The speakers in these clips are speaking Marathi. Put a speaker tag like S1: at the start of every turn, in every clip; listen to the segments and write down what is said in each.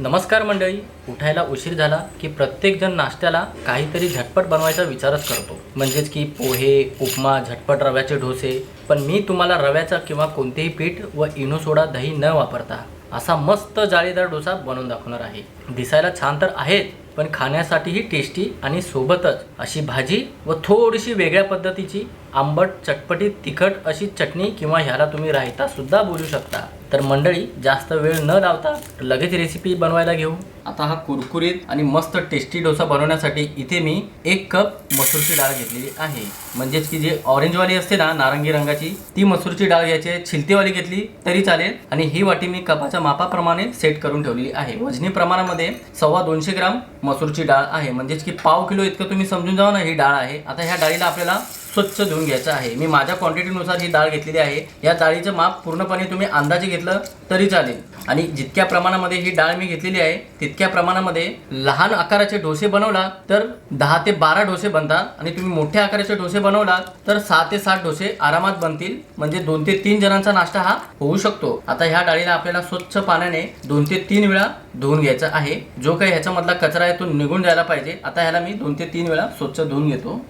S1: नमस्कार मंडळी उठायला उशीर झाला की प्रत्येकजण नाश्त्याला काहीतरी झटपट बनवायचा विचारच करतो. म्हणजेच की पोहे उपमा झटपट रव्याचे डोसे पण मी तुम्हाला रव्याचा किंवा कोणतेही पीठ व इनो सोडा दही न वापरता असा मस्त जाळीदार डोसा बनवून दाखवणार आहे. दिसायला छान तर आहेच पण खाण्यासाठीही टेस्टी आणि सोबतच अशी भाजी व थोडीशी वेगळ्या पद्धतीची आंबट चटपटीत तिखट अशी चटणी किंवा ह्याला तुम्ही रायता सुद्धा बोलू शकता. तर मंडळी जास्त वेळ न लावता लगेच रेसिपी बनवायला घेऊ. आता हा कुरकुरीत आणि मस्त टेस्टी डोसा बनवण्यासाठी इथे मी एक कप मसूरची डाळ घेतलेली आहे. म्हणजेच की जे ऑरेंजवाली असते ना नारंगी रंगाची ती मसूरची डाळ घ्यायची आहे. छिलतेवाली घेतली तरी चालेल. आणि ही वाटी मी कपाच्या मापाप्रमाणे सेट करून ठेवलेली आहे. वजनी प्रमाणामध्ये सव्वा दोनशे ग्राम मसूरची डाळ आहे. म्हणजेच की पाव किलो इतकं तुम्ही समजून जावा ना ही डाळ आहे. आता ह्या डाळीला आपल्याला स्वच्छ धुवून घ्यायचं आहे. मी माझ्या क्वांटिटीनुसार ही डाळ घेतलेली आहे. या डाळीचं माप पूर्णपणे तुम्ही अंदाजे घेतलं तरी चालेल. आणि जितक्या प्रमाणामध्ये ही डाळ मी घेतलेली आहे तितक्या प्रमाणामध्ये लहान आकाराचे डोसे बनवला तर दहा ते बारा डोसे बनतात. आणि तुम्ही मोठ्या आकाराचे डोसे बनवलात तर सहा ते सात डोसे आरामात बनतील. म्हणजे दोन ते तीन जणांचा नाश्ता हा होऊ शकतो. आता ह्या डाळीला आपल्याला स्वच्छ पाण्याने दोन ते तीन वेळा धुवून घ्यायचा आहे. जो काही ह्याच्यामधला कचरा आहे तो निघून जायला पाहिजे. आता ह्याला मी दोन ते तीन वेळा स्वच्छ धुवून घेतो.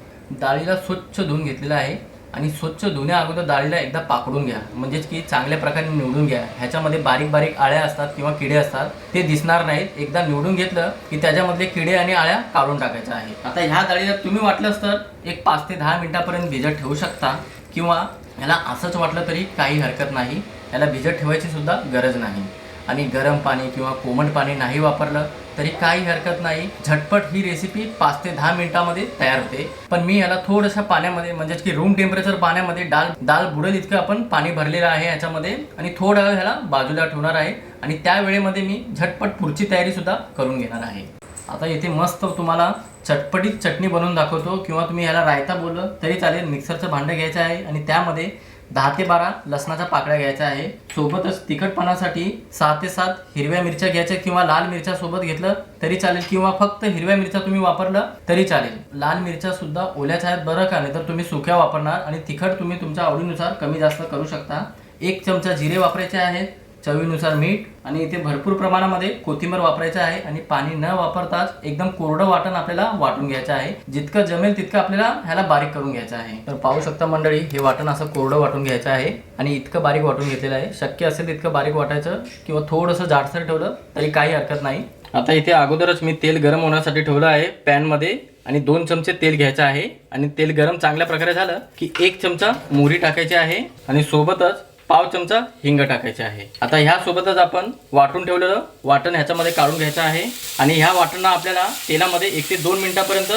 S1: डाळीला स्वच्छ धुवून घेतलेलं आहे आणि स्वच्छ धुण्या अगोदर डाळीला एकदा पाकडून घ्या. म्हणजेच की चांगल्या प्रकारे निवडून घ्या. ह्याच्यामध्ये बारीक बारीक आळ्या असतात किंवा किडे असतात ते दिसणार नाहीत. एकदा निवडून घेतलं की त्याच्यामधले किडे आणि आळ्या काढून टाकायच्या आहे आता ह्या डाळीला तुम्ही वाटलंच तर एक पाच ते दहा मिनिटापर्यंत भिजत ठेवू शकता किंवा ह्याला असंच वाटलं तरी काही हरकत नाही. ह्याला भिजत ठेवायची सुद्धा गरज नाही. आणि गरम पाणी किंवा कोमट पाणी नाही वापरलं तरी काही हरकत नाही. झटपट ही रेसिपी पाच ते दहा मिनिटामध्ये तयार होते. पण मी याला थोडंसं पाण्यामध्ये म्हणजेच की रूम टेम्परेचर पाण्यामध्ये डाल डाल बुडेल इतकं आपण पाणी भरलेलं आहे याच्यामध्ये. आणि थोडा वेळ ह्याला बाजूला ठेवणार आहे. आणि त्या वेळेमध्ये मी झटपट पुढची तयारी सुद्धा करून घेणार आहे. आता येथे मस्त तुम्हाला चटपटीत चटणी बनवून दाखवतो. किंवा तुम्ही ह्याला रायता बोललं तरी चालेल मिक्सरचं भांडं घ्यायचं आहे. आणि त्यामध्ये दहा ते बारा लसणाच्या पाकळ्या घ्यायच्या आहे. सोबतच तिखटपणासाठी सहा ते सात हिरव्या मिरच्या घ्यायच्या किंवा लाल मिरच्या सोबत घेतलं तरी चालेल किंवा फक्त हिरव्या मिरच्या तुम्ही वापरलं तरी चालेल. लाल मिरच्या सुद्धा ओल्याच आहेत बरं का? नाही तर तुम्ही सुक्या वापरणार आणि तिखट तुम्ही तुमच्या आवडीनुसार कमी जास्त करू शकता. एक चमचा जिरे वापरायचे आहेत. चवीनुसार मीठ आणि इथे भरपूर प्रमाणामध्ये कोथिंबीर वापरायचं आहे आणि पाणी न वापरताच एकदम कोरडं वाटण आपल्याला वाटून घ्यायचं आहे. जितकं जमेल तितकं आपल्याला ह्याला बारीक करून घ्यायचं आहे. तर पाहू शकता मंडळी हे वाटण असं कोरडं वाटून घ्यायचं आहे आणि इतकं बारीक वाटून घेतलेलं आहे. शक्य असेल तितकं बारीक वाटायचं किंवा थोडंसं जाडसर ठेवलं तरी काही हरकत नाही. आता इथे अगोदरच मी तेल गरम होण्यासाठी ठेवलं आहे पॅनमध्ये आणि दोन चमचे तेल घ्यायचं आहे. आणि तेल गरम चांगल्या प्रकारे झालं की एक चमचा मोहरी टाकायची आहे आणि सोबतच पाव चमचा हिंग टाकायचे आहे. आता ह्यासोबतच आपण वाटून ठेवलेलं वाटण ह्याच्यामध्ये काढून घ्यायचं आहे. आणि ह्या वाटणं आपल्याला तेलामध्ये एक ते दोन मिनिटापर्यंत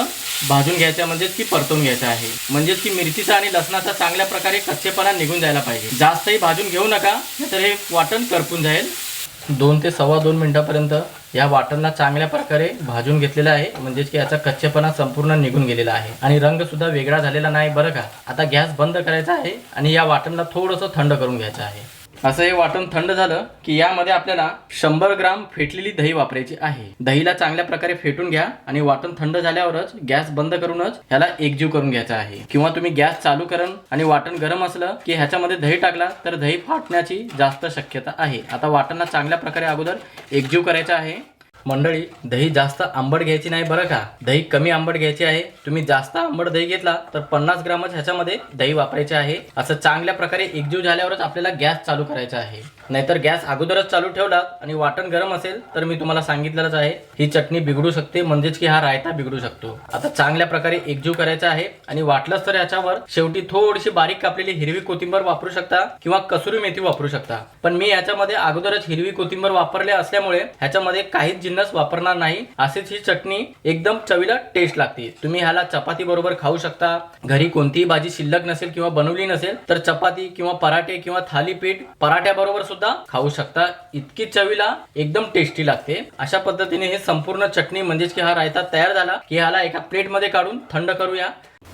S1: भाजून घ्यायचं आहे, म्हणजेच की परतून घ्यायचं आहे. म्हणजेच की मिरचीचा आणि लसणाचा चांगल्या प्रकारे कच्चेपणा निघून जायला पाहिजे. जास्तही भाजून घेऊ नका तर हे वाटण करपून जाईल. दोन ते सव्वा दोन मिनिटापर्यंत या वाटणला चांगल्या प्रकारे भाजून घेतलेला आहे. म्हणजेच की याचा कच्चेपणा संपूर्ण निघून गेलेला आहे. आणि रंग सुद्धा वेगळा झालेला नाही बरं का? आता गॅस बंद करायचा आहे आणि या वाटणला थोडंसं थंड करून घ्यायचं आहे. असं हे वाटण थंड झालं की यामध्ये आपल्याला शंभर ग्राम फेटलेली दही वापरायची आहे. दहीला चांगल्या प्रकारे फेटून घ्या आणि वाटण थंड झाल्यावरच गॅस बंद करूनच ह्याला एकजीव करून घ्यायचा आहे. किंवा तुम्ही गॅस चालू करून आणि वाटण गरम असलं की ह्याच्यामध्ये दही टाकला तर दही फाटण्याची जास्त शक्यता आहे. आता वाटणला चांगल्या प्रकारे अगोदर एकजीव करायचा आहे. मंडळी दही जास्त आंबट घ्यायची नाही बरं का? दही कमी आंबट घ्यायची आहे. तुम्ही जास्त आंबट दही घेतला तर पन्नास ग्रामच ह्याच्यामध्ये दही वापरायचे आहे. असं चांगल्या प्रकारे एकजीव झाल्यावरच आपल्याला गॅस चालू करायचा आहे. नाहीतर गॅस अगोदरच चालू ठेवला आणि वाटण गरम असेल तर मी तुम्हाला सांगितलेलंच आहे. ही चटणी बिघडू शकते म्हणजेच की हा रायता बिघडू शकतो. आता चांगल्या प्रकारे एकजीव करायचा आहे आणि वाटलंच तर याच्यावर शेवटी थोडीशी बारीक कापलेली हिरवी कोथिंबर वापरू शकता किंवा कसुरी मेथी वापरू शकता. पण मी याच्यामध्ये अगोदरच हिरवी कोथिंबर वापरले असल्यामुळे ह्याच्यामध्ये काहीच जिन्नस वापरणार नाही असेच ही चटणी एकदम चवीला टेस्ट लागते. तुम्ही ह्याला चपाती बरोबर खाऊ शकता. घरी कोणतीही भाजी शिल्लक नसेल किंवा बनवली नसेल तर चपाती किंवा पराठे किंवा थालीपीठ पराठ्याबरोबर सुद्धा खाऊ शकता. इतकी चवीला एकदम टेस्टी लागते. अशा पद्धतीने हे संपूर्ण चटणी म्हणजेच की हा रायता तयार झाला की ह्याला एका प्लेटमध्ये काढून थंड करूया.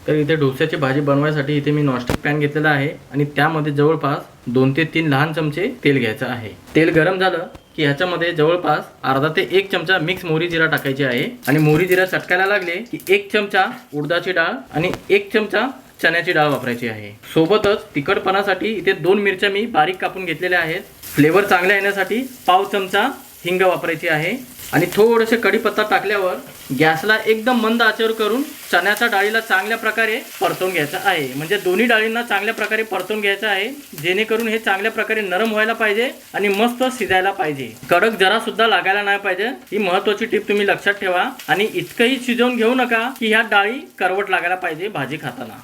S1: तर इथे डोस्याची भाजी बनवायसाठी इथे मी नॉनस्टिक पॅन घेतलेला आहे आणि त्यामध्ये जवळपास दोन ते तीन लहान चमचे तेल घ्यायचं आहे. तेल गरम झालं की ह्याच्यामध्ये जवळपास अर्धा ते एक चमचा मिक्स मोहरी जिरा टाकायची आहे. आणि मोहरी जिरा चटकायला लागले की एक चमचा उडदाची डाळ आणि एक चमचा चण्याची डाळ वापरायची आहे. सोबतच तिखटपणासाठी इथे दोन मिरच्या मी बारीक कापून घेतलेल्या आहेत. फ्लेवर चांगला येण्यासाठी पाव चमचा हिंग वापरायची आहे. आणि थोडंसे कढीपत्ता टाकल्यावर गॅसला एकदम मंद आचेवर करून चण्याच्या डाळीला चांगल्या प्रकारे परतवून घ्यायचं आहे. म्हणजे दोन्ही डाळींना चांगल्या प्रकारे परतवून घ्यायचं आहे. जेणेकरून हे चांगल्या प्रकारे नरम व्हायला पाहिजे आणि मस्त शिजायला पाहिजे. कडक जरा सुद्धा लागायला नाही पाहिजे. ही महत्वाची टिप तुम्ही लक्षात ठेवा. आणि इतकंही शिजवून घेऊ नका की ह्या डाळी करवट लागायला पाहिजे भाजी खाताना.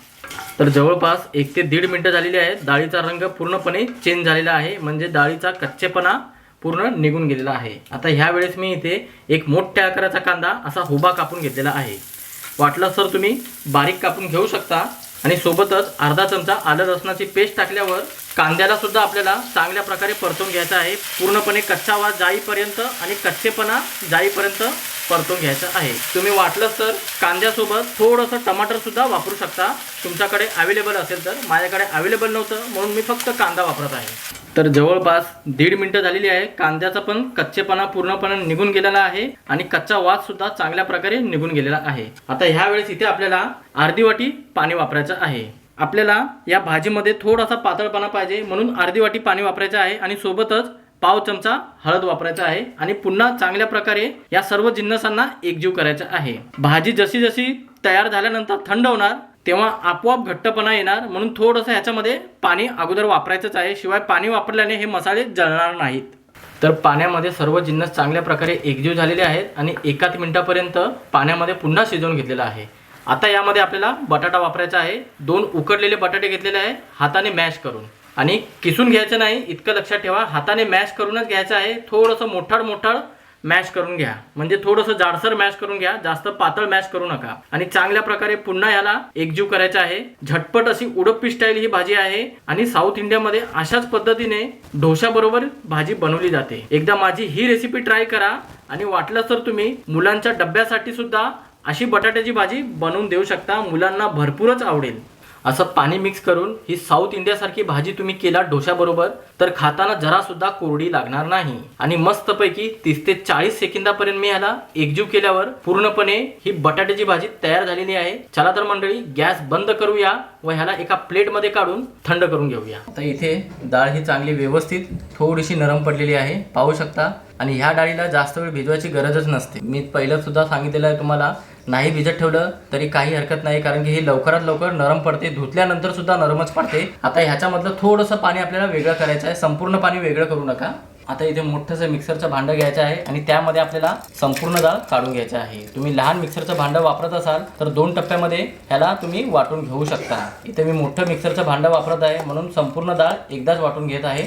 S1: तर जवळपास एक ते दीड मिनिटं झालेली आहेत. डाळीचा रंग पूर्णपणे चेंज झालेला आहे. म्हणजे डाळीचा कच्चेपणा पूर्ण निघून गेलेला आहे. आता ह्या वेळेस मी इथे एक मोठ्या आकाराचा कांदा असा हुबा कापून घेतलेला आहे. वाटलं तर तुम्ही बारीक कापून घेऊ शकता आणि सोबतच अर्धा चमचा आलं लसणाची पेस्ट टाकल्यावर कांद्याला सुद्धा आपल्याला चांगल्या प्रकारे परतून घ्यायचा आहे. पूर्णपणे कच्चा वास जाईपर्यंत आणि कच्चेपणा जाईपर्यंत परतून घ्यायचं आहे. तुम्ही वाटलं तर कांद्यासोबत थोडंसं टमाटर सुद्धा वापरू शकता. तुमच्याकडे अवेलेबल असेल तर. माझ्याकडे अवेलेबल नव्हतं म्हणून मी फक्त कांदा वापरत आहे. तर जवळपास दीड मिनिटं झालेली आहे. कांद्याचा पण कच्चेपणा पूर्णपणे निघून गेलेला आहे आणि कच्चा वास सुद्धा चांगल्या प्रकारे निघून गेलेला आहे. आता ह्या वेळेस इथे आपल्याला अर्धी वाटी पाणी वापरायचं आहे. आपल्याला या भाजीमध्ये थोडासा पातळपणा पाहिजे म्हणून अर्धी वाटी पाणी वापरायचं आहे आणि सोबतच पाव चमचा हळद वापरायचा आहे आणि पुन्हा चांगल्या प्रकारे या सर्व जिन्नसांना एकजीव करायचं आहे. भाजी जशी जशी तयार झाल्यानंतर थंड होणार तेव्हा आपोआप घट्टपणा येणार म्हणून थोडंसं ह्याच्यामध्ये पाणी अगोदर वापरायचंच आहे. शिवाय पाणी वापरल्याने हे मसाले जळणार नाहीत. तर पाण्यामध्ये सर्व जिन्नस चांगल्या प्रकारे एकजीव झालेले आहेत आणि एकाच मिनिटापर्यंत पाण्यामध्ये पुन्हा शिजवून घेतलेलं आहे. आता यामध्ये आपल्याला बटाटा वापरायचा आहे. दोन उकडलेले बटाटे घेतलेले आहे. हाताने मॅश करून. आणि किसून घ्यायचं नाही इतकं लक्षात ठेवा. हाताने मॅश करूनच घ्यायचं आहे. थोडंसं मोठाड मोठाड मॅश करून घ्या. म्हणजे थोडंसं जाडसर मॅश करून घ्या जास्त पातळ मॅश करू नका. आणि चांगल्या प्रकारे पुन्हा याला एकजीव करायचं आहे. झटपट अशी उडप्पी स्टाईल ही भाजी आहे आणि साऊथ इंडियामध्ये अशाच पद्धतीने डोशाबरोबर भाजी बनवली जाते. एकदा माझी ही रेसिपी ट्राय करा आणि वाटलं तर तुम्ही मुलांच्या डब्यासाठी सुद्धा अशी बटाट्याची भाजी बनवून देऊ शकता. मुलांना भरपूरच आवडेल. असं पाणी मिक्स करून ही साऊथ इंडियासारखी भाजी तुम्ही केला डोशाबरोबर तर खाताना जरा सुद्धा कोरडी लागणार नाही. आणि मस्तपैकी तीस ते चाळीस सेकंदापर्यंत मी ह्याला एकजीव केल्यावर पूर्णपणे ही बटाट्याची भाजी तयार झालेली आहे. चला तर मंडळी गॅस बंद करूया व ह्याला एका प्लेटमध्ये काढून थंड करून घेऊया. तर इथे डाळ ही चांगली व्यवस्थित थोडीशी नरम पडलेली आहे. पाहू शकता. आणि ह्या डाळीला जास्त वेळ भिजवायची गरजच नसते. मी पहिलं सुद्धा सांगितलेलं आहे तुम्हाला नाही भिजत ठेवलं तरी काही हरकत नाही कारण की हे लवकरात लवकर नरम पडते. धुतल्यानंतर सुद्धा नरमच पडते. आता ह्याच्यामधलं थोडंसं पाणी आपल्याला वेगळं करायचं आहे. संपूर्ण पाणी वेगळं करू नका. आता इथे मोठंसं मिक्सरचं भांडं घ्यायचं आहे आणि त्यामध्ये आपल्याला संपूर्ण डाळ काढून घ्यायचं आहे. तुम्ही लहान मिक्सरचं भांडं वापरत असाल तर दोन टप्प्यामध्ये ह्याला तुम्ही वाटून घेऊ शकता. इथे मी मोठं मिक्सरचं भांडं वापरत आहे. म्हणून संपूर्ण डाळ एकदाच वाटून घेत आहे.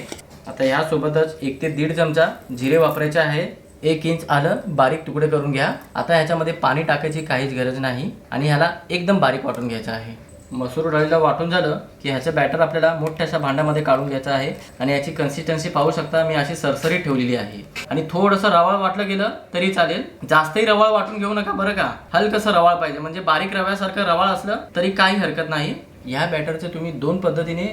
S1: आता ह्यासोबतच एक ते दीड चमचा जिरे वापरायचे आहे. एक इंच आलं बारीक तुकडे करून घ्या. आता ह्याच्यामध्ये पाणी टाकायची काहीच गरज नाही आणि ह्याला एकदम बारीक वाटून घ्यायचं आहे. मसूर डाळीला वाटून झालं की ह्याचं बॅटर आपल्याला मोठ्याशा भांड्यामध्ये काढून घ्यायचं आहे आणि याची कन्सिस्टन्सी पाहू शकता मी अशी सरसरी ठेवलेली आहे. आणि थोडंसं रवाळ वाटलं गेलं तरी चालेल. जास्तही रवाळ वाटून घेऊ नका बरं का. हलकसं रवाळ पाहिजे. म्हणजे बारीक रव्यासारखं रवाळ असलं तरी काही हरकत नाही. या बॅटरचे तुम्ही दोन पद्धतीने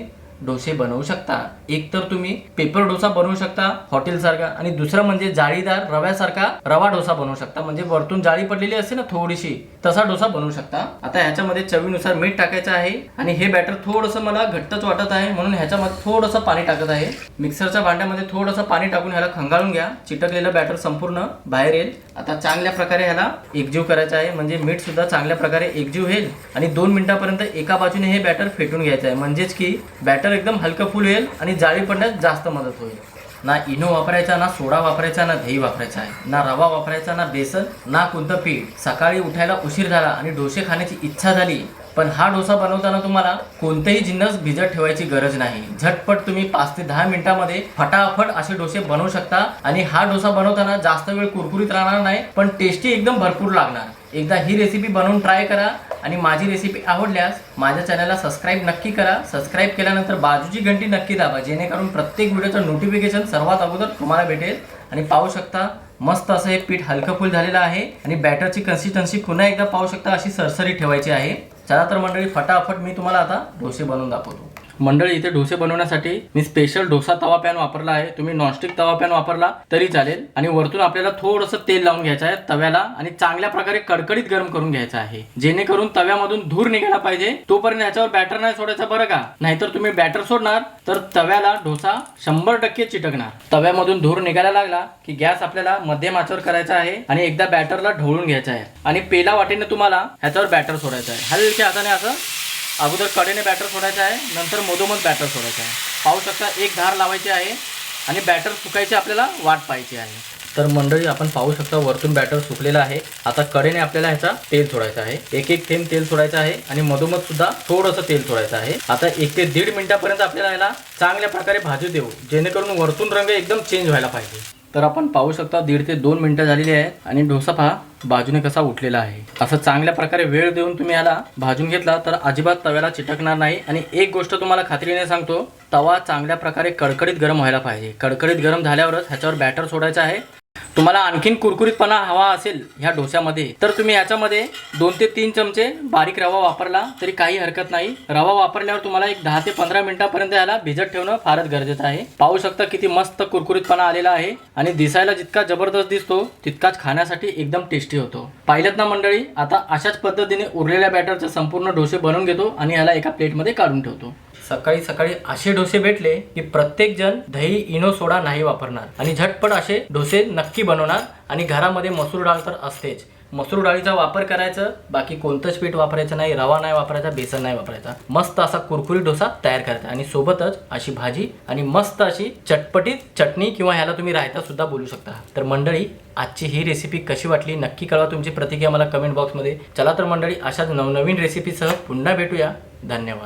S1: डोसे बनवू शकता. एक तर तुम्ही पेपर डोसा बनवू शकता हॉटेल सारखा. आणि दुसरं म्हणजे जाळीदार रव्यासारखा रवा डोसा बनवू शकता. म्हणजे वरतून जाळी पडलेली असते ना थोडीशी तसा डोसा बनवू शकता. आता ह्याच्यामध्ये चवीनुसार मीठ टाकायचं आहे. आणि हे बॅटर थोडंसं मला घट्टच वाटत आहे. म्हणून ह्याच्यामध्ये थोडंसं पाणी टाकत आहे. मिक्सरच्या भांड्यामध्ये थोडंसं पाणी टाकून ह्याला खंगाळून घ्या. चिटकलेलं बॅटर संपूर्ण बाहेर येईल. आता चांगल्या प्रकारे ह्याला एकजीव करायचं आहे. म्हणजे मीठ सुद्धा चांगल्या प्रकारे एकजीव होईल. आणि दोन मिनिटापर्यंत एका बाजूने हे बॅटर फेटून घ्यायचं आहे. म्हणजेच की बॅटर एकदम हलकं फुल होईल आणि जाळी पडण्यास जास्त मदत होईल. ना इनो वापरायचा ना सोडा वापरायचा ना दही वापरायचा आहे. ना रवा वापरायचा ना बेसन ना कोणतं पीठ. सकाळी उठायला उशीर झाला आणि डोसे खाण्याची इच्छा झाली पण हा डोसा बनवताना तुम्हाला कोणतेही जिन्नस भिजत ठेवायची गरज नाही. झटपट तुम्ही पाच ते दहा मिनिटांमध्ये फटाफट असे डोसे बनवू शकता आणि हा डोसा बनवताना जास्त वेळ कुरकुरीत राहणार नाही पण टेस्टी एकदम भरपूर लागणार. एकदा ही रेसिपी बनवून ट्राय करा आणि माझी रेसिपी आवडल्यास माझ्या चॅनलला सबस्क्राईब नक्की करा. सबस्क्राईब केल्यानंतर बाजूची घंटी नक्की दाबा जेणेकरून प्रत्येक व्हिडिओचं नोटिफिकेशन सर्वात अगोदर तुम्हाला भेटेल. आणि पाहू शकता मस्त असं हे पीठ हलकं फुल झालेलं आहे आणि बॅटरची कन्सिस्टन्सी पुन्हा एकदा पाहू शकता अशी सरसरी ठेवायची आहे. चला तर मंडळी फटाफट मी तुम्हाला आता डोसे बनवून दाखवतो. मंडळी इथे डोसे बनवण्यासाठी मी स्पेशल डोसा तवा पॅन वापरला आहे. तुम्ही नॉनस्टिक तवा पॅन वापरला तरी चालेल. आणि वरतून आपल्याला थोडंसं तेल लावून घ्यायचं आहे तव्याला आणि चांगल्या प्रकारे कडकडीत गरम करून घ्यायचं आहे. जेणेकरून तव्यामधून धूर निघायला पाहिजे. तोपर्यंत याच्यावर बॅटर नाही सोडायचं बरं का? नाहीतर तुम्ही बॅटर सोडणार तर तव्याला डोसा शंभर टक्के चिटकणार. तव्यामधून धूर निघायला लागला की गॅस आपल्याला मध्यम आचवर करायचा आहे आणि एकदा बॅटरला ढवळून घ्यायचा आहे. आणि पेला वाटेने तुम्हाला ह्याच्यावर बॅटर सोडायचं आहे. हलक्या हाताने असं अगोदर कडेने बॅटर सोडायचं आहे नंतर मधोमध बॅटर सोडायचं आहे. पाहू शकता एक धार लावायची आहे आणि बॅटर सुकायची आपल्याला वाट पाहायची आहे. तर मंडळी आपण पाहू शकता वरतून बॅटर सुकलेला आहे. आता कडेने आपल्याला ह्याचा तेल सोडायचं आहे. एक एक थेंब तेल सोडायचं आहे आणि मधोमध सुद्धा थोडंसं तेल सोडायचं आहे. आता एक ते दीड मिनिटापर्यंत आपल्याला याला चांगल्या प्रकारे भाजू देऊ जेणेकरून वरतून रंग एकदम चेंज व्हायला पाहिजे. तर आपण पाहू शकता दीड ते दोन मिनटं झालेली आहेत आणि डोसा पहा बाजूने कसा उठलेला आहे. असं चांगल्या प्रकारे वेळ देऊन तुम्ही याला भाजून घेतला तर अजिबात तव्याला चिटकणार नाही. आणि एक गोष्ट तुम्हाला खात्रीने सांगतो तवा चांगल्या प्रकारे कडकडीत गरम व्हायला पाहिजे. कडकडीत गरम झाल्यावरच ह्याच्यावर बॅटर सोडायचं आहे. तुम्हाला आणखीन कुरकुरीतपणा हवा असेल ह्या डोश्यामध्ये तर तुम्ही याच्यामध्ये दोन ते तीन चमचे बारीक रवा वापरला तरी काही हरकत नाही. रवा वापरल्यावर तुम्हाला एक दहा ते पंधरा मिनिटापर्यंत याला भिजत ठेवणं फारच गरजेचं आहे. पाहू शकता किती मस्त कुरकुरीतपणा आलेला आहे आणि दिसायला जितका जबरदस्त दिसतो तितकाच खाण्यासाठी एकदम टेस्टी होतो. पाहिलं ना मंडळी आता अशाच पद्धतीने उरलेल्या बॅटरचे संपूर्ण डोसे बनवून घेतो आणि ह्याला एका प्लेटमध्ये काढून ठेवतो. सकाळी सकाळी असे डोसे भेटले की प्रत्येक जण दही इनो सोडा नाही वापरणार. आणि झटपट असे डोसे नक्की बनवणार. आणि घरामध्ये मसूर डाळ तर असतेच. मसूर डाळीचा वापर करायचं बाकी कोणतंच पीठ वापरायचं नाही रवा नाही वापरायचा बेसन नाही वापरायचा. मस्त असा कुरकुरी डोसा तयार करायचा. आणि सोबतच अशी भाजी आणि मस्त अशी चटपटीत चटणी किंवा ह्याला तुम्ही रायता सुद्धा बोलू शकता. तर मंडळी आजची ही रेसिपी कशी वाटली? नक्की कळवा तुमची प्रतिक्रिया मला कमेंट बॉक्समध्ये चला तर मंडळी अशाच नवनवीन रेसिपीसह पुन्हा भेटूया. धन्यवाद.